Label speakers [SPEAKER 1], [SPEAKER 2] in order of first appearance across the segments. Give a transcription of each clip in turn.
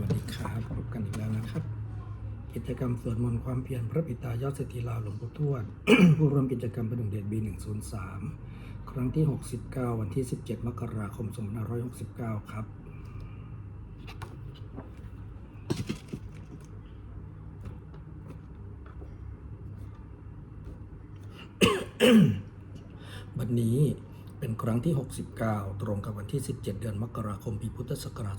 [SPEAKER 1] วัสดีครับพบกันอีกแล้วนะครับ กิจกรรมสวดมนต์ความเพียรพระปิตายอดเศรษฐีลาวหลวงปู่ทวด ผู้ร่วมกิจกรรมประดุงเดชบี103 ครั้งที่ 69 วันที่ 17 มกราคม 2569 ครับ วันนี้เป็นครั้ง ที่ 69 ตรงกับวันที่ 17 เดือนมกราคม ปีพุทธศักราช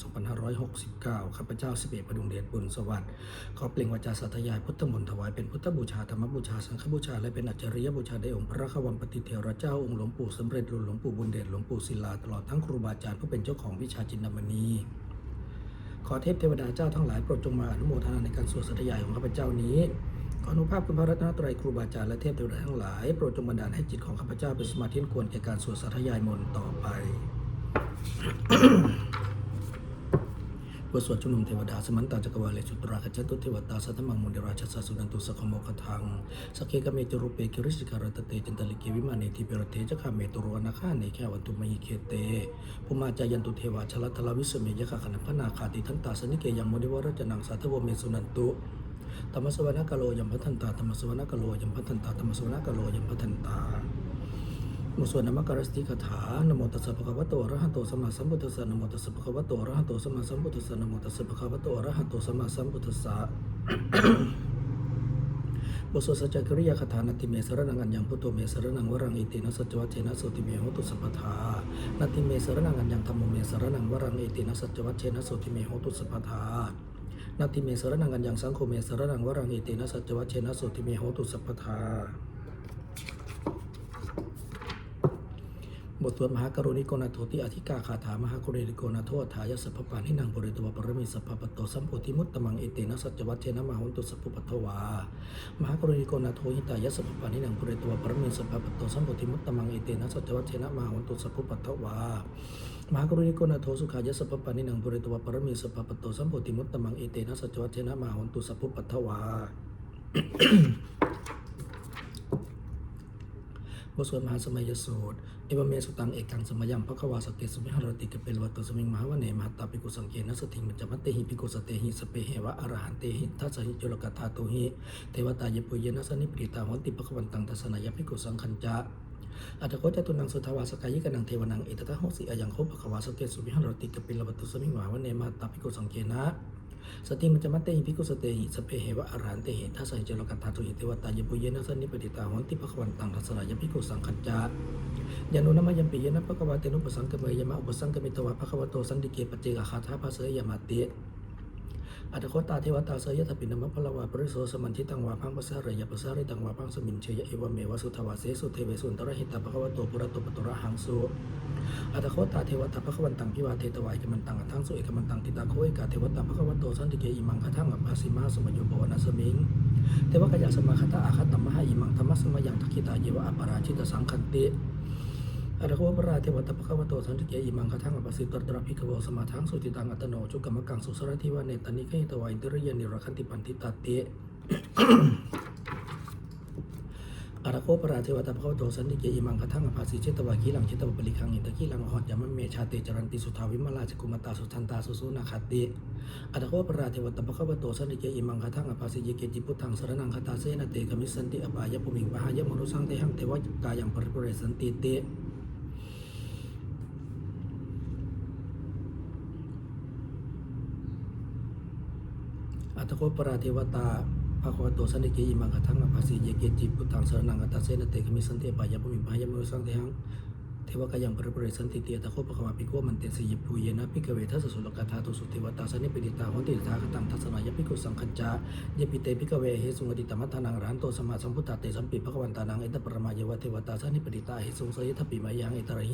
[SPEAKER 1] 2569 ข้าพเจ้าสิบเอกประดุงเดชบุญสวัสดิ์ขอเปล่งวาจาสัตยายพุทธมนต์ถวายเป็นพุทธบูชา ธรรมบูชา สังฆบูชา และเป็นอัจฉริยบูชาในองค์พระขวัมปฏิเทระเจ้า องค์หลวงปู่สำเร็จรุ่นหลวงปู่บุญเดชหลวงปู่ศิลาตลอดทั้งครูบาอาจารย์ผู้เป็นเจ้าของวิชาจินดามณีขอเทพเทวดาเจ้าทั้งหลายโปรดจงมาอนุโมทนาในการสวดสัตยายของข้าพเจ้านี้ อนุภาพคุณพระรัตนตรัยครูบาอาจารย์และเทพเทวดาทั้งหลายโปรดจงบันดาลให้จิตของข้าพเจ้าเป็นสมาธิควรแก่การสวดสาธยายมนต์ต่อไปบทสวดชุมนุมเทวดาสมันตาจักรวาเลสุตราขจันตุเทวตาสัทมังมุนิราชสัสสุนันตุสขโมคทังสกเคกเมจรูปเปคิริสิการตเตจันตลิเกวิมานีทิเปรเทจคาเมตุรอนาคาเนแค่วันตุมหิเคเตภูมาจายันตุเทวาชลัตทลาวิสเมยคะขณพนาคาติทันตาสนิเกยังมุนิวรจนังสัทธวเมสุนันตุ ธรรมสวนากโลยัมพัทันตาธรรมสวนากโลยัมพัทันตาธรรมสวนากโลยัมพัทันตามุสวนามัการสติคาถานโมตัสสะภะคะวะโตอะระหะโตสัมมาสัมพุทธัสสะนโมตัสสะภะคะวะโตอะระหะโตสัมมาสัมพุทธัสสะนโมตัสสะภะคะวะโตอะระหะโตสัมมาสัมพุทธัสสะบทสวดสัจจกริยาคาถานาติเมสรนังอัญญังพุทโธเมสรนังวรังอิตินะสัจวัตเทนะโสติเมโหตุสัพพานาติเมสรนังอัญญังธรรมโมเมสรนังวรังอิตินะสัจวัตเทนะโสติเมโหตุสัพพา นาติเมสรนังอัญญังสังโฆเมสรนังวรังอิตินะสัจวัตเทนะโสติเมโหตุสัพพทาบทสวดมหากรุณิโกนาโทติอธิกาคาถามหากรุณิโกนาโทถายสัพพปานินังบริตวปรมิสัพพปโตสัมโพธิมุตตมังเอเตนะสัจวัตเชนะมหุนตุสัพพุปัทถวามหากรุณิโกนาโทหิตายสัพพปานินังบริตวปรมิสัพพปโตสัมโพธิมุตตมังเอเตนะสัจวัตเชนะมหุนตุสัพพุปัทถวา มหากรุณิโกนาโทสุขายสัพพปานินังบริตวปรมีสัพพปโตสัมโพธิมุตตมังเอเตนะสัจวัชนะมหุนตุสัพพุปัทวา บทสวดมหาสมัยสูตรเอวเมสุตังเอกังสมัยยัมพระควาสเกสุมิหรติกเปลวัตตสมิงมหาวเนมหัตตาปิกุสังเกนัสถิงมัจมัตเตหิปิกุสเตหิสเปเหวะอรหันเตหิทัสสหิจุลกถาตุหิเทวตายปุเยนัสนิปริตาหนติปะควันตังทัสนายปิกุสังคัญจะอัตโคจตุนังสุทวาสกายิกนังเทวนังเอตตะโหสิอายังโคภควาสเกสุมิหรติกเปลวัตตสมิงมหาวเนมหัตตาปิกุสังเกนะ สติมันจะมัตเตหิพิกุสเตหิสเปเหวะอรหันเตหิทัสสะหิเจโลกันธาตุหิเทวตายปุเยนะสันนิปติตาหนติภควันตังทัสรายพิกุสังขัจจายานุนามยัมปิยนะภควาเตนุปสังกเมยมะอุปสังกมิตวะภควโตสันติเกปเจกะคาถาภาเสยมาเต อัตโคตาเทวตาเสยทปินมะพลวาปริโสสมันทิตังวาพังปะสะระยะปะสะริตังวาพังสมินเชยเอวเมวสุทวาเสสุเทเวสุนตระหิตาภควโตปุระโตปตุระหังสุอัตโคตาเทวตาภควันตังพิวาเทตวายกมันตังอัทังสุเอกมันตังติตาโคเอกาเทวตาภควันโตสันติเกอิมังคทังอัปปาสิมาสมโยปวนาสมิงเทวกายาสมาคตาอาคตมหาอิมังธรรมสมยังทักขิตาเยวะอปาราชิตสังคันติ อัตโคปราเทวตาภควันโตสันติเกอิมังคทังอปปาสิตตระพิกโวสมาทังสุติตังอัตโนจุกรรมกังสุสรทิวาเนตนิเกตวายอินทริยนิรคันติปันติตาเตอาราโคปราเทวตาพระโตสันติเกอิมังคทังอภาสิเชตวากีหลังเชตวปริคังอินตะกีหลังหอดยามะเมชาเตจรันติสุทาวิมลาจกุมตาสุทันตาสุสุนาคติอาราโคปราเทวตาพระโตสันติเกอิมังคทังอภาสิเยเกจิพุทธังสรนังคตาเสนเตกมิสันติอบายภูมิงปะหายะมนุสังเตหังเทวกายังปริปุเรสันติเต อัตโคปราเทวตาภาควโตสันติเกอิมังคทังอภาสีเยเกจิพุทธังสรนังอัตตาเสนเตกมิสันเตปายะปุมิปายะมุสังเตหังเทวกายังปริปุเรสันติเตียตะโคปะควาปิโกมันเตสยิปุเยนะพิกเวทัสสุลกาธาตุสุเทวตาสันนิปิดิตาหนติทาคตังทัสนายพิกุสังคัจจายปิเตพิกเวเฮสุงอดิตมัทานังรันโตสมาสัมพุทธเตสัมปิภควันตานังเอตปรมายวเทวตาสันนิปิดิตาเฮสุงสยทัปปิมายังเอตระเฮ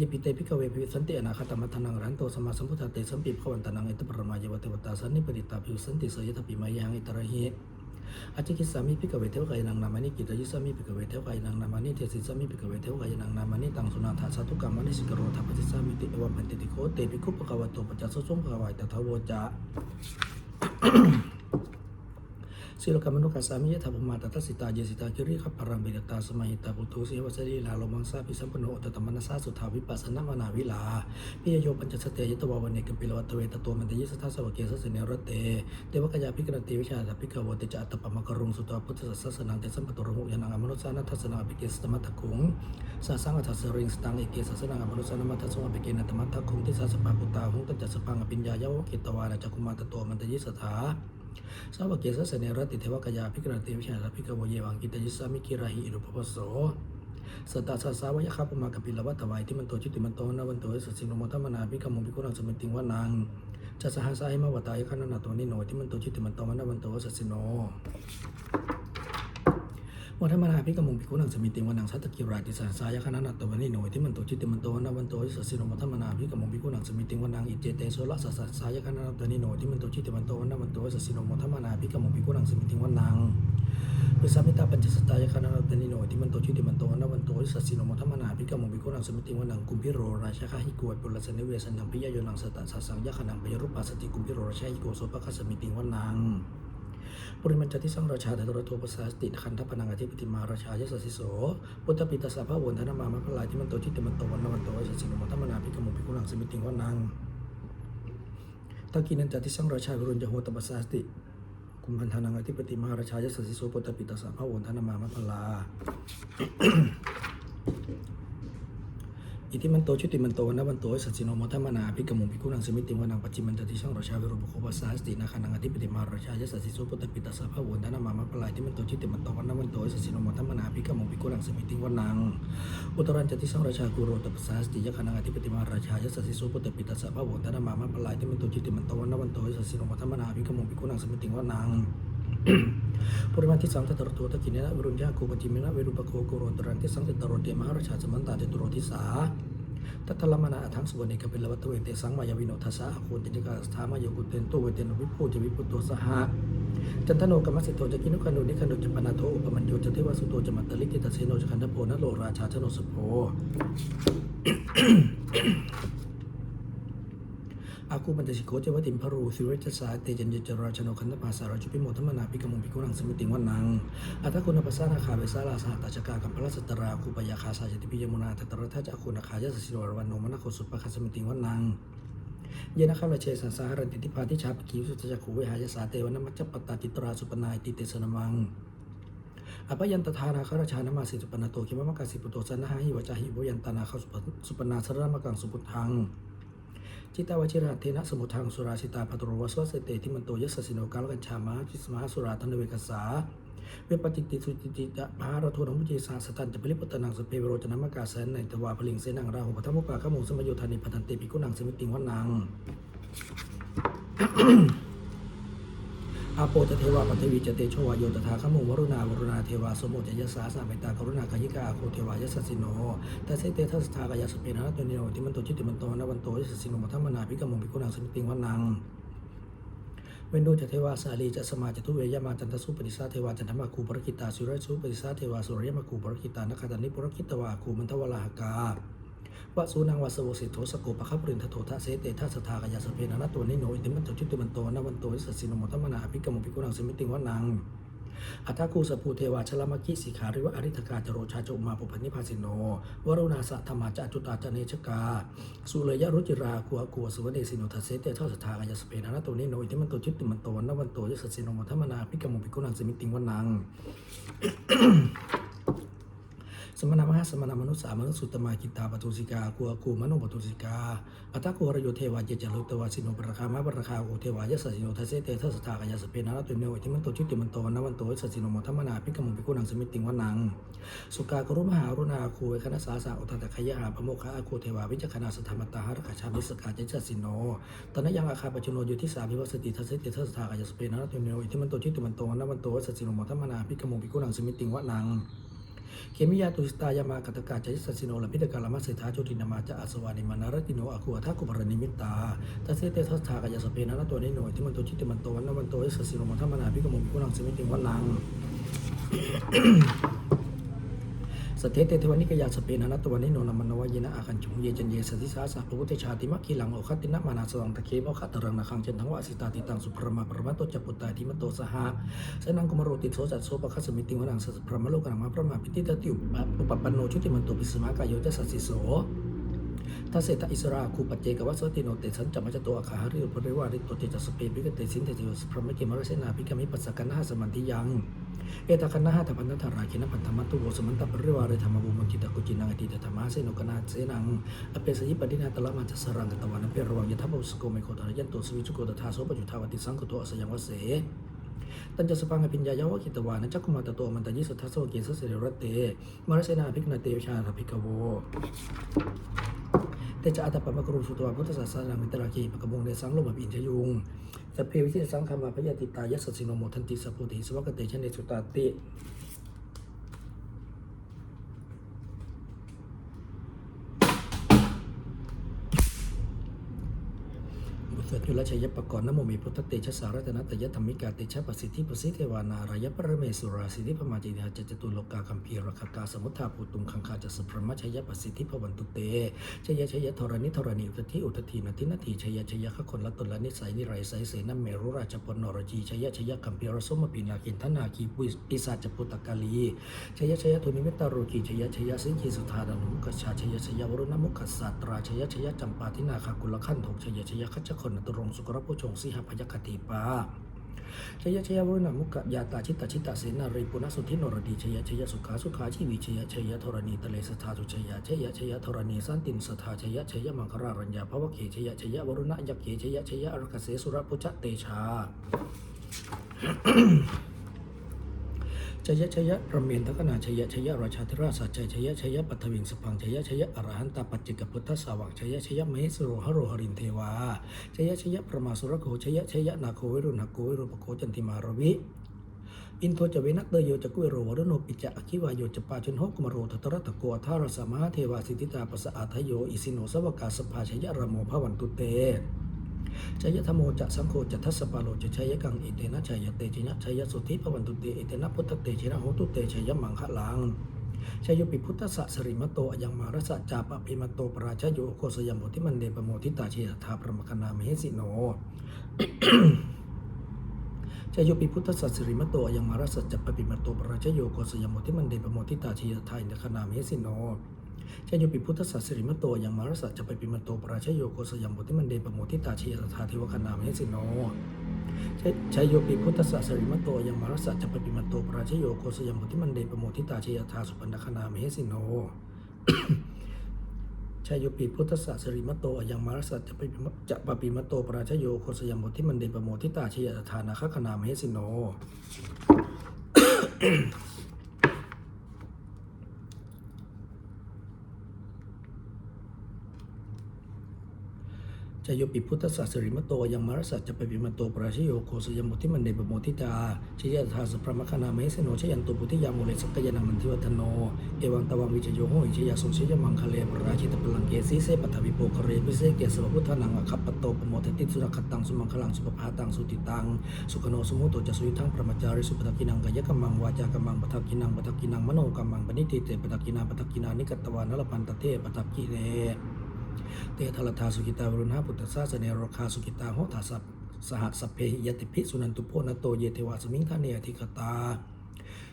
[SPEAKER 1] ยปิเตพิกเวพิสันติอนาคตมัทนังรันโตสมาสัมพุทธาเตสัมปิภวันตานังเอตปรมายวเทวตาสันนิปติตาภิวสันติเสยทปิมายังอิตระหิอาจิกิสามิพิกเวเทวกายนังนามานิกิตยิสามิพิกเวเทวกายนังนามานิเทศิสามิพิกเวเทวกายนังนามานิตังสุนาถาสาธุกรรมานิสิกโรทัปปิสามิติอวมันติติโคเตปิคุปะกวะโตปัจจสสงภควายตถาวโวจา ศิลกรรมนุกัสสามิยะธรรมมาตตัสสิตาเยสิตาคิริขปรังเบดตาสมัยตาปุตุสีวัสรีลาโลมังสาพิสัมปโนอุตตมนัสสาสุทาวิปัสสนามนาวิลาปิยโยปัญจสเตยตวาวันเนกัมปิลวัตเวตตัวมันตยิสทัสสวเกสสเนรเตเทวกยาภิกรติวิชาตภิกขวติจัตตปมกรุงสุตวพุทธสัสนังเตสัมปตุระหุยานังอมนุสานัทสนังอภิเกสตมัตตคุงสาสังอัตสริงสตังเอเกสัสนังอมนุสานัมัตสงอภิเกนัตมัตตคุงทิสัสปะปุตตาหุงตัจสปังอภิญญายาวกิตวาราจักุมาตตัวมันตยิสถา สาวกเกสสเนรติเทวกยาพิกรติวิชาลพิกวเยวังกิตยิสามิกิราหิอิรุปปสโสสตตาสาสาวะยะคาปมากปิลวัตถวายที่มันโตจิตติมันโตนะวันโตสัสสิโนโมทัมนาพิกมุภิกขุนังสมิติงวานังจะสหัสาหิมาวตายขันนาตัวนิโนที่มันโตจิตติมันโตนะวันโตสัสสิโน วัฒมนาพิกมุงพิคุนังสมิติวันังสัตกิราติสาสายคณะนัตตวันนิโนที่มันโตจิตติมันโตนวันโตสัสสิโนวัฒมนาพิกมุงพิคุนังสมิติวันังอิเจเตโสละสัสสายคณะนัตตวันนิโนที่มันโตจิตติมันโตนวันโตสัสสิโนวัฒมนาพิกมุงพิคุนังสมิติวันังวิสามิตาปัญจสตายคณะนัตตวันนิโนที่มันโตจิตติมันโตนวันโตสัสสิโนวัฒมนาพิกมุงพิคุนังสมิติวันังกุมพิโรราชคาหิกวดปุรสเนเวสันนังพิยโยนังสตสัสสังยะขนังปยรุปปัสสติกุมพิโรราชหิโกโสปะคัสสมิติวันัง ปริมันจติสังราชาเดตระโทปสาสติคันทพนังอธิปติมาราชายสสิโสพุทธปิตาสาภาวนธนามามะพลายที่มันโตจิตติมันโตวันนวันโตไอสสิโนมัตตมนาภิกมุภิกขุนังสมิติงวันังตะกินันจติสังราชาวิรุณจโหตปสาสติกุมพันธานังอธิปติมาราชายสสิโสพุทธปิตาสาภาวนธนามามะพลา อิติมันโตชุติมันโตนะวันโตสัจจิโนโมทัมมนาภิกขมุภิกขุนังสมิติวานังปัจจิมันตติช่างราชาวิรุปโคปัสสาสตินาคานังอธิปติมาราชายสัสสิโสปุตตปิตาสภาวนธนามามะปลายที่มันโตชุติมันโตวันนะวันโตสัจจิโนโมทัมมนาภิกขมุภิกขุนังสมิติวานังอุตรันจติช่างราชากุโรตปัสสาสติยะคานังอธิปติมาราชายสัสสิโสปุตตปิตาสภาวนธนามามะปลายที่มันโตชุติมันโตวันนะวันโตสัจจิโนโมทัมมนาภิกขมุภิกขุนังสมิติวานัง ปริมาทิสังตตรโตตะกินนะวรุญญาคูปจิมินะเวรุปโคโกโรตรังทิสังตตรเตมหาราชาสมันตาเตตุโรทิสาตัตละมนาอัทังสุวรรณิกเป็นลวัตเวเตสังมายาวิโนทัสสะอาคูติจกาสถามายกุเตนโตเวเตนวิภูจวิปุตโตสหะจันทโนกรรมสิโตจะกินุคันโนนิคันโนจะปนาโทอุปมัญโยจะเทวสุโตจะมัตตลิกิตเสโนจะคันธโพนโลราชาชโนสุโพ อากูปัญจสิโกเจวติมพรูสิเวชสาเตจันยจราชนคันธภาสาราจุปิโมธมนาภิกมุงภิกขุนังสมิติงวันนังอัตคุณปัสสานาคาเวสาลาสหัตจกากัมพลสตราคูปยาคาสาจติปิยมุนาทัตระทัจอาคุณคายสสิโรวันโนมนาโคสุปะคสมิติงวันนังเยนะข้าราเชสันสาหรันติติพาทิชาปกิวสุตจักขุเวหายสาเตวนมัจจปตาติตราสุปนายติเตสนมังอภยันตทานาคราชานามาสิสุปนาโตคิมะมะกาสิปุโตสนะหิวจาหิโบยันตานาคสุปนาสระมะกังสุพุทัง จิตาวชิระเทนะสมุทังสุราชิตาปตโรวสวสเตติมันโตยสสิโนกาลกัญชามาจิสมหาสุราธนเวกษาเวปจิตติสุจิติจะมหารโทนมุจิสาสตันจะปริปตนังสเปโรจนามกาสันในตวาพลิงเสนังราหุปทัมมุปาขมุสมโยธานิพันเตปิกุนังสมิติงวันัง อาโปจะเทวาปัทวีจะเตโชวายโยตถาขมุวรุณาวรุณาเทวาสมโมจยสสาสามตตากรุณากายิกาโคเทวายสสสิโนตัสเสเตทัสทากายสเปนะตัวนิโนติมันโตจิตติมันโตนะวันโตยสสสิโนมัทมนาภิกมุงภิกุนังสมิติงวันังเวนดูจะเทวาสาลีจะสมาจะทุเวยามาจันทสุปนิสาเทวาจันทมาคูปรกิตาสุรสุปนิสาเทวาสุริยมาคูปรกิตานคตันนิปรกิตวาคูมันทวลาหกา วะสูนังวาสวสิโทสโกปะคับปรินทโททะเสเตทัสสทากายสเปนะนะตัวนิโนอิติมันโตจิตติมันโตนวันโตยสสสิโนมัทธมนาภิกมุงภิกขุนังสมิติงวันังอัตถกูสภูเทวาชลมกิสิขาริวะอริธกาจโรชาโจมาปุพนิพาสิโน วรุณาสะธรรมาจจุตาจเนชกา สุเลยะรุจิราคัวกัวสุวเดสิโนทัสเสเตเท่าสถากายสเปนะนะตัวนี้โนอิทิมันโตจิตติมันโตวันนวันโตยสสสิโนมัทธมนาภิกมุงภิกขุนังสมิติงวันนัง สมณมหาสมณมนุษสามนุษสุตตมากิตาปตุสิกากัวกูมโนปตุสิกาอัตตะกุวรโยเทวาเจจารุตวาสิโนปรคามะปรคาโอเทวายสสิโนทัสเสเตทัสสทากายสเปนะนะตัวเนวอิทิมันโตจิตติมันโตนวันโตสสสิโนมทธมนาภิกมุงภิกขุนังสมิติงวันนังสุกากรุมหารุณาคูเวคณะสาสาอุตตะขยะหาพโมคะอาคูเทวาวิจคณาสธรรมตาหารคชามิสกาเจจสิโนตอนนั้นยังอาคาปจุโนอยู่ที่สามิวัสติทัสเสติทัสสทากายสเปนะนะตัวเนวอิทิมันโตจิตติมันโตนวันโตสสสิโนมทธมนาภิกมุงภิกขุนังสมิติงวันัง เคมิยาตุสตายามากตกาจายสัสสิโนลพิตกาลมัสเสธาโจตินามาจะอัสวานิมานารติโนอากุอัทากุปรณิมิตตาทัสเสเตทัสทากายสเปนะนะตัวนี้หน่วยที่มันโตชิตมันโตวันนวันโตยสัสสิโนมัทธมนาพิกมุมิกุนังสมิติวันนัง สสเทเตเทวนิกยาสเปนนัตตวันนิโนนามันวายนะอาคันจุงเยจันเยสติสาสะพระพุทธชาติมักขีหลังโอคัตินะมานาสังตะเคมอคัตตรังนาคังเจนทังวะสิตาติตังสุพรมาปรมาตจัปุตตาทิมโตสหะสนังกุมารโรติโสจัตโสปะคัสมิติวนังสัพพรมโลกังมาพระมาปิติตติอุปปันโนชุติมันโตปิสมากายโยจะสัสสิโส ทัสเสตอิสราคูปัจเจกวัสติโนเตสันจัมมจโตอาคาหาริโอปริวาริโตเตจัสเปปิกเตสินเตจิโยสพรหมเกมรเสนาภิกมิปัสสกันนาสมันติยังเอตคันนาหาตพันธาราคินพันธมัตตุโวสมันตปริวาริธรรมบุมจิตกุจินังอติตธรรมาเสนกนาเสนังอเปสยิปดินาตละมันจะสรังกตวันเประวังยทัพบุสโกเมโคตรยันโตสวิจุโกตถาโสปจุทาวติสังกโตอสยังวเส ตัญจสปังอภิญญายาวกิตวานะจักคุมาตโตมันตยิสุทัสโสเกสเสริรตเตมารเสนาภิกนาเตวิชาภิกโวเตจะอัตตปะมะกรุสุตวาพุทธศาสนามิตราคีปะกบงเนสังโลมาปินทยุงสพเพวิชิตสังคมาพยาติตายัสสิโนโมทันติสัพพุติสวากเตชะเนสุตาติ บุตรจุ ลชัยปกรณ์นโมมีพุทธเตชะสารัตนตยธรรมิกาเตชะประสิทธิประสิทธิเทวานารายปรเมสุราสิทธิพมาจินาจจตุโลกาคัมภีรคกาสมุทธาภูตุงคังคาจัสพรมชัยประสิทธิพวันตุเตชยชยธรณิธรณีอุทธิอุทธีนาทินาทีชยชยขคนละตนละนิสัยนิไรไสเสนเมรุราชปนรจีชยชยคัมภีรสมปินาคินทนาคีปุปิศาจปุตตกาลีชยชยทุนิเมตตาโรกีชยชยสิงคีสุธาดานุมุขชาชยชยวรุณมุขสัตราชยชยจำปาทินาคากุลขันธกชยชยคัจคนตรงสุกรพุชงสิหพยคติปาชยชยวรุณมุกยาตาชิตตชิตตเสนารีปุณสุทินรดีชยชยสุขาสุขาชีวิชยชยธรณีตะเลสธาสุชยชยชยธรณีสันตินสธาชยชยมังครารัญญาภวเขชยชยวรุณยักเขชยชยอรคเสสุรพุจเตชา ชยชยระเมียนทกนาชยชยราชาธิราชสัจจชยชยปัทวิงสพังชยชยอรหันตปัจจิกพุทธสาวังชยชยมเหสโรหโรหรินเทวาชยชยพระมาสุรโคชยชยนาโควิรุณหโกวิรุปโคจันติมารวิอินโทจะเวนักเตโยจะกุเวโรวรโนปิจะอคิวายโยจะปาชนหกมโรทตระตะโกทารสมาเทวาสิทธิตาปสะอาทโยอิสิโนสวกาสภาชยระโมภวันตุเต ชยธรรมโมจะสังโฆจะทัสสปาโลจะชัยกังอิเตนะชัยเตชนะชัยสุทธิพวันตุเตอิเตนะพุทธเตชนะโหตุเตชัยมังคะลังชยปิพุทธสสริมโตอยังมารสะจาปปิมโตปราชโยโคสยมโมทิมันเดปโมทิตาเชยธาพระมคณามเหสิโนชยปิพุทธสัสริมโตอยังมารสัจจปปิมโตปราชโยโกสยมโมทิมันเดปโมทิตาเชยธาอินทคณามเหสิโน ชยปิพุทธสัสสิริมโตยังมารสัจจะไปปิมโตปราชโยโกสยามบุติมันเดปโมทิตาเชียสถาเทวคณามเหสิโนชยโยปิพุทธสัสสิริมโตยังมารสัจจะไปปิมโตปราชโยโกสยามบุติมันเดปโมทิตาเชียสถาสุปันนคณามเหสิโนชายโยปิพุทธสัสสิริมโตอยังมารสัจจะไปปิมจะปปิมโตปราชโยโกสยามบุติมันเดปโมทิตาเชียสถานาคคณามเหสิโน ชายโยปิพุทธศาสริมโตยังมารสัจจะไปปิมโตปราชโยโคสยมุติมันเดปโมทิตาชยธาสุพระมคณามเหสโนชยันตุปุติยามุเลสกยานังมันทิวัฒโน เอวังตวังวิจโยโหอิชยาสุชยมังคเลปราชิตพลังเกสีเสปทวิโปคเรปิเสเกสวพุทธนังอคัปปโตปโมทติสุรคตังสุมังคลังสุปภาตังสุติตังสุขโนสมุโตจะสุยทังประมจาริสุปทักกินังกายกัมมังวาจากัมมังปทักกินังปทักกินังมโนกัมมังปณิติเตปทักกินาปทักกินานิกตวานลพันตเทปทักกิเน เตทลทาสุกิตาวรุณหพุทธศาสเนรคาสุกิตาโหทาสัพสหัสสเพหิยติภิสุนันตุโพนโตเยเทวาสมิงคาเนธิคตา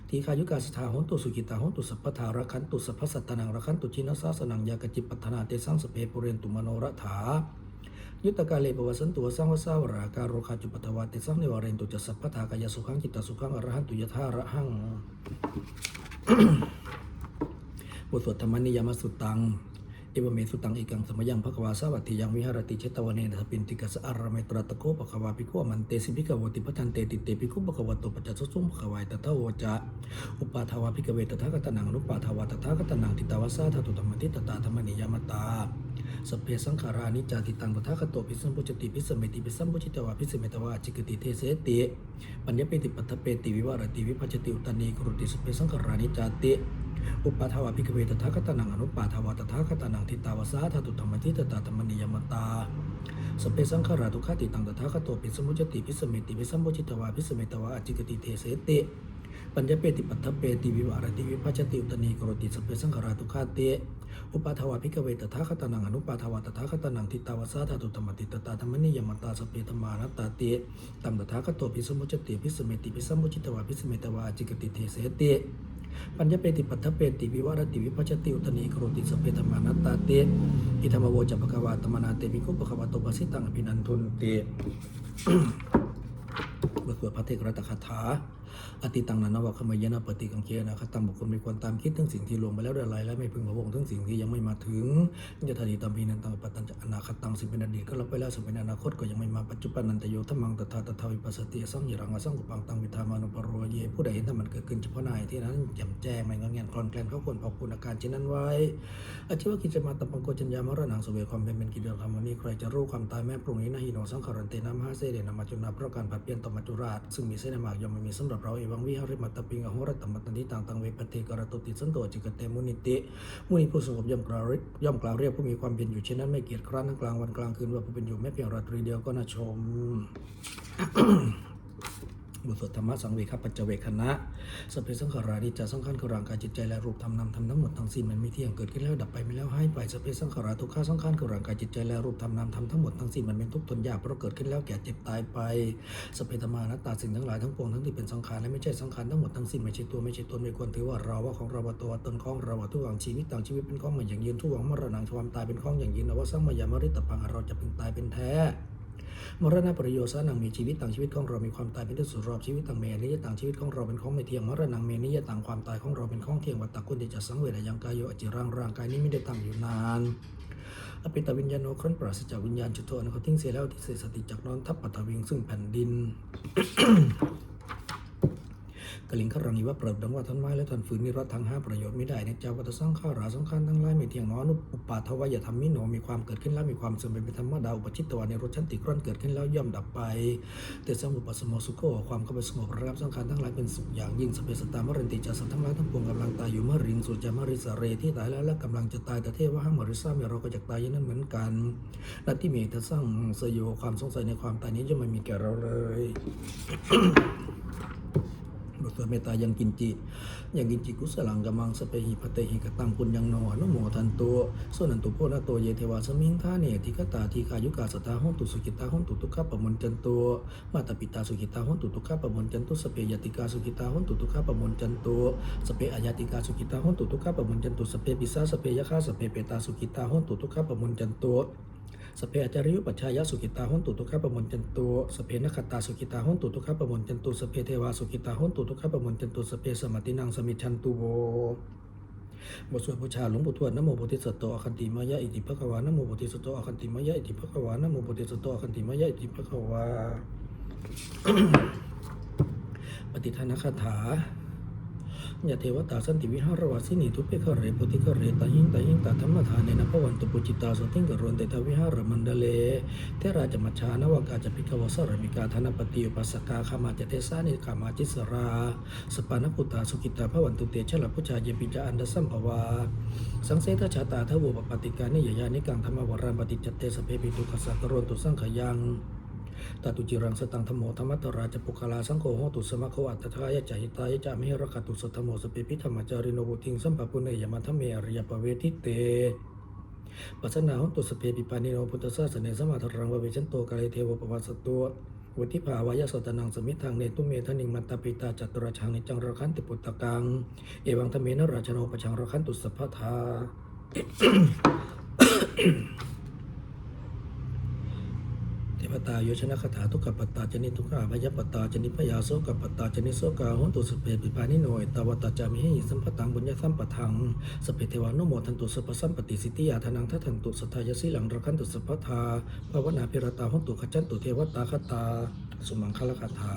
[SPEAKER 1] ทีขายุกาสถาหนตุสุกิตาหนตุสัพพทาระคันตุสัพพสัตตนังระคันตุชินสาสนังยากจิปปัฏนาเตสังสเพปุเรนตุมโนรถายุตกาเลปวสันตุวสังวสาวราการโรคาจุปตวาเตสังเนวาเรนตุจะสัพพทากายสุขังจิตตสุขังอรหันตุยะธาระหังบทสวดธรรมนิยามสุตัง วเมสุตังเอกังสมยังภควาสวัตถิยังวิหารติเชตวเนนะปินติกัสอารามตระตะโกภควาปิโกมันเตสิภิกขวติปทันเตติเตปิคุภควโตปัจจสุสุงภควายตถาโวจะอุปาทาวาภิกเวตถาคตนังอนุปาทาวาตถาคตนังทิตาวาสาตุธรรมติตตาธรรมนิยมตาสเพสังขารานิจาติตังตถาคตโตพิสัมพุจติพิสเมติพิสัมพุจิตวาพิสเมตวาจิกติเทเสติปัญญเปติปัตถเปติวิวารติวิภัจติอุตตนีกรุติสเพสังขารานิจาติ อุปาทาวาภิกเวตถาคตนังอนุปาทาวาตถาคตนังทิตาวาสาธาตุธรรมทิตตาธรรมนิยมตาสเปสังขาราทุกขติตังตถาคตโตปิสมุจติพิสเมติพิสัมโพจิตวาพิสเมตวาอจิกติเทเสติปัญญเปติปัฏฐเปติวิวารติวิภัชติอุตนีกรติสเพสังขาราทุกขาเตอุปาทวาภิกเวตถาคตนังอนุปาทวาตถาคตนังทิตาวาสาธาตุธรรมติตตาธรรมนิยมตาสเพธรรมานัตตาเตตัมตถาคตโตภิสมุจติภิสเมติภิสัมมุจิตวาภิสเมตวาจิกติเทเสติ ปัญญเปติปัทเปติวิวารติวิภัชติอุตนีกรุติสเปธรรมานัตตาเตอิธรรมโวจัปกวาตมนาเตมิโกปะกวาโตปัสสิตังอภินันทุนเต สวดพระเทกรัตคาถา อติตังนันวะขมายนะปฏิกังเคนะคตังบุคคลไมีควรตามคิดถึงสิ่งที่ลวงไปแล้วด้วยอะไรและไม่พึงพะวงถึงสิ่งที่ยังไม่มาถึงยะธาดีตามพีนันตังปตัญจะอนาคตังสิ่งเป็นอดีตก็รับไปแล้วสิ่งเป็นอนาคตก็ยังไม่มาปัจจุบันนันตโยธรรมังตถาตถาวิปัสสติสังยรังสังกุปังตังวิธามานุปโรเยผู้ใดเห็นถ้ามันเกิดขึ้นเฉพาะนายที่นั้นแจ่มแจ้งไม่งอนแงนคลอนแคลนเขาควรพอคุณอาการเช่นนั้นไว้อาชีวกิจมาตัมปังโกจัญญามรณังสเวความเป็นเป็นกิจธรรมนี้ใครจะรู้ความตายแม้พรุ่งนี้นะฮิโนสังขารันเตนะมหาเสเดนะมัจจุนาเพราะการผัดเปลี่ยนต่อมัจจุราชซึ่งมีเส้นหมากยอมไม่มีสำหรับเราเอวังวิหาริมัตตปิงอโหรตมัตตันทิต่างตังเวปเทกรตุติสันโตจิกเตมุนิติมุนิผู้สงบย่อมกล่าวยกย่อมกล่าวเรียกผู้มีความเป็นอยู่เช่นนั้นไม่เกียจคร้านทั้งกลางวันกลางคืนว่าผู้เป็นอยู่แม้เพียงราตรีเดียวก็น่าชม บทสวดธรรมะสังเวคปัจจเวคณะสเพสังขารานิจจสังขารคือร่างกายจิตใจและรูปธรรมนามธรรมทั้งหมดทั้งสิ้นมันไม่เที่ยงเกิดขึ้นแล้วดับไปไม่แล้วหายไปสเพสังขาราทุกขาสังขารคือร่างกายจิตใจและรูปธรรมนามธรรมทั้งหมดทั้งสิ้นมันเป็นทุกข์ทนยากเพราะเกิดขึ้นแล้วแก่เจ็บตายไปสเพธรรมานัตตาสิ่งทั้งหลายทั้งปวงทั้งที่เป็นสังขารและไม่ใช่สังขารทั้งหมดทั้งสิ้นไม่ใช่ตัวไม่ใช่ตนไม่ควรถือว่าเราว่าของเราว่าตัวตนของเราว่าทุกอย่างชีวิตต่างชีวิตเป็นของมันอย่างยืนทุกอย่างมรณะความตายเป็นของอย่างยืนเอาว่าสร้างมายามริตปังเราจะพึงตายเป็นแท้ มรณะประโยชน์สานังมีชีวิตต่างชีวิตของเรา มีความตายเป็นที่สุดรอบชีวิตต่างเมนิยต่างชีวิตของเราเป็นของไม่เที่ยงมรณะเมนิยต่างความตายของเราเป็นของเที่ยงวัตตะคุณที่จะสังเวชยังกายโยอจิรังร่างกายนี้ไม่ได้ตั้งอยู่นานอภิตวิญญาณโนครั้นปราศจากวิญญาณจุดโทษเขาทิ้งเสียแล้วที่เสสติจากนอนทับปัทวิงซึ่งแผ่นดิน กลิงขรังอีว่าเปรบดังว่าท่านไม้และท่านฝืนนิรัตทางห้าประโยชน์ไม่ได้ในเจ้าวัตสังขาราสังขารทั้งหลายไม่เที่ยงหนอนุปปาทวายธรรมมิโนมีความเกิดขึ้นแล้วมีความเสื่อมเป็นธรรมดาอุปชิตตวาในรสชั้นติครั้นเกิดขึ้นแล้วย่อมดับไป แต่สมุปสมสุโขความเข้าไปสงบระงับสังขารทั้งหลายเป็นสุขอย่างยิ่งสเปสตามรันติจาสัตว์ทั้งหลายทั้งปวงกำลังตายอยู่เมื่อริงสุจามริสเรที่ตายแล้วและกำลังจะตายแต่เทวะหังมริสาเมเราก็จะตายอย่างนั้นเหมือนกันนัตติเมตสร้างสยโยความสงสัยในความตายนี้ย่อมไม่มีแก่เราเลย บทสวเมตายังกินจิยังกินจิกุสลังกมังสเปหิปเตหิกตังปุญญังนอนุโมทันโตส่วนนันตุโพนาโตเยเทวาสมิงท่าเนทิกตาทีคายุกาสตาห้องตุสุกิตาห้องตุตุขะปมนจันโตมาตาปิตาสุกิตาห้องตุตุขะปมนจันโตสเปยติกาสุกิตาห้องตุตุขะปมนจันโตสเปอายติกาสุกิตาห้องตุตุขะปมนจันโตสเปปิสาสเปยคาสเปเปตาสุกิตาห้องตุตุขะปมนจันโต สเพอาจาริยุปัจชายะสุกิตาหุนตุทุกขประมนจันตุสเพนคตาสุกิตาหุนตุทุกขประมนจันตุสเพเทวาสุกิตาหุนตุทุกขประมนจันตุสเพสมตินังสมิชันตุโวบทสวดบูชาหลวงปู่ทวดนโมโพธิสตโตอคันติมายะอิติภควานโมโพธิสตโตอคันติมายะอิติภควานโมโพธิสตโตอคันติมายะอิติภควาปฏิทานคาถา ยะเทวตาสันติวิหารวาสินีทุเปคะเรปุติคะเรตาหิงตาหิงตาธรรมทานเนนะพวันตุปุจิตาสติงกรวนเตทวิหารมันเดเลเทราจมัชานวกาจะพิกวสรมิกาธนปฏิอุปัสสกาขามาจเทสานิกามาจิสรา สปานพุตาสุกิตาพวันตุเตชะลพุชาเยปิจาอันดสัมภวา สังเสทชาตาทวุปปฏิการนิยยานิกังธรรมวรานปฏิจเตสเพปิตุขสักรวนตุสังขยัง ตาตุจิรังสตังธรรมโมธรรมัตตราจปุคลาสังโฆโหตุสมะโคอัตถายะจาหิตายะจามิหรคตุสัทธโมสเปปิธรรมจาริโนบุทิงสัมปะปุเนยมัทเมอริยปเวทิเตปัสสนาหุนตุสเปปิปานิโนพุทธศาสเนสมาธรังวะเวชันโตกาเลเทวปวัสสตัววุฒิภาวายสตนังสมิทางเนตุเมทนิงมัตตปิตาจัตตราชังนิจังรคันติปุตตะกัง เอวังธเมนราชโนปชังรคันตุสัพพทา เทวตาโยชนะคาถาทุกขปัตตาจนิทุกขาพยปัตตาจนิพยาโสกปัตตาจนิโสกาหุนตุสเปปิปานิโนยตวตาจามิหิสัมปตังบุญญาสัมปทังสเปเทวานุโมทันตุสัพสัมปติสิทธิยาธนังทัทันตุสัทธายสีหลังระคันตุสัพพทาภาวนาพิรตาหุนตุขจันตุเทวตาคตาสมังคลคาถา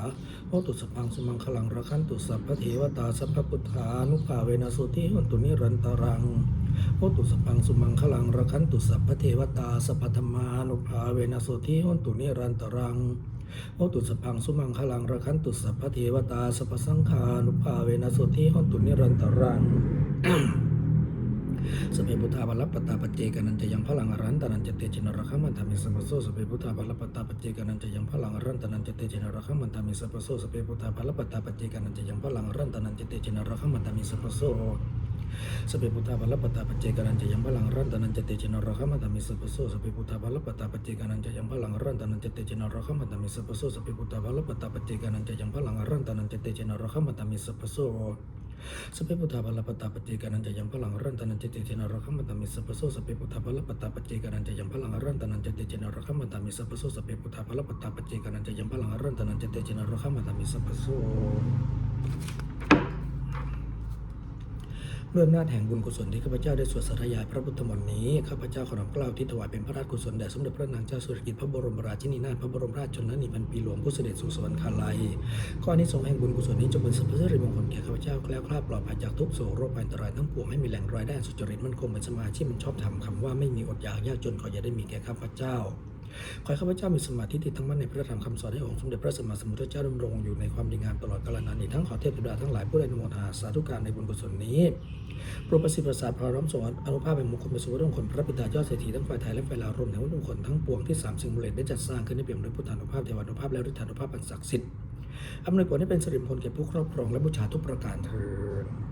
[SPEAKER 1] หุนตุสพังสมังคลังระคันตุสัพพเทวตาสัพพพุทธานุภาเวนะสุติหุนตุนิรันตรัง โหตุสปังสุมังคลังระคันตุสัพพเทวตาสัพธรรมานุภาเวนะโสทิโหตุนิรันตรังโหตุสปังสุมังคลังระคันตุสัพพเทวตาสัพสังฆานุภาเวนะโสทิโหตุนิรันตรังสพเพพุทธาภลปตาปเจกนันจะยังพลังอรันตนันจะเตจินรคัมมันธามิสัพพโสสพเพพุทธาภลปตาปเจกนันจะยังพลังอรันตนันจะเตจินรคัมมันธามิสัพพโสสพเพพุทธาภลปตาปเจกนันจะยังพลังอรันตนันจะเตจินรคัมมันธามิสัพพโส สพเพพุทธาภลปตาปจเจกนันจะยังพลังรันตนันจะเตจินรคัมตามิสัพพโสสพเพพุทธาภลปตาปจเจกนันจะยังพลังรันตนันจะเตจินรคัมตามิสัพพโสสพเพพุทธาภลปตาปจเจกนันจะยังพลังรันตนันจะเตจินรคัมตามิสัพพโสสเพพุทธาภลปตาปจเจกนันจะยังพลังรันตนันจะเตจินรคัมตามิสัพโสสเพพุทธาภลปตาปจเจกนันจะยังพลังรันตนันจะเตจินรคัมตามิสัพโสสเพพุทธาภลปตาปจเจกนันจะยังพลังรันตนันจะเตจินรคัมตามิสัพโส ด้วยอำนาจแห่งบุญกุศลที่ข้าพเจ้าได้สวดสาธยายพระพุทธมนต์นี้ ข้าพเจ้าขอน้อมกล้าที่ถวายเป็นพระราชกุศลแด่สมเด็จพระนางเจ้าสุริกิติ์พระบรมราชินีนาถพระบรมราชชนนีพันปีหลวงผู้เสด็จสู่สวรรคาลัยข้อนี้ทรงแห่งบุญกุศลนี้จงเป็นสัพพะสิริมงคลแก่ข้าพเจ้าแคล้วคลาดปลอดภัยจากทุกโศกโรคภัยอันตรายทั้งปวงให้มีแหล่งรายได้สุจริตมั่นคงเป็นสมาชิกมันชอบธรรมคำว่าไม่มีอดอยากยากจนขออย่าได้มีแก่ข้าพเจ้า ขอให้ข้าพเจ้ามีสมาธิที่ตั้งมั่นในพระธรรมคำสอนให้องค์สมเด็จพระสัมมาสัมพุทธเจ้าดำรงอยู่ในความดีงามตลอดกาลนานนี้ทั้งขอเทพธิดาทั้งหลายผู้ได้นโมทนาสาธุการในบุญกุศลนี้โปรดประสิทธิ์ประสาทพระร้อมส่งอนุภาพเป็นมงคลเป็นสุวรรณมงคลพระบิดายอดเศรษฐีทั้งฝ่ายไทยและฝ่ายลาวรวมถึงวัตถุมงคลทั้งปวงที่สามสิ่งบุเรศได้จัดสร้างขึ้นในเปี่ยมด้วยพุทธานุภาพเทวานุภาพและฤทธานุภาพอันศักดิ์สิทธิ์อำนวยผลให้เป็นสิริมงคลแก่ผู้ครอบครองและบูชาทุกประการเถิด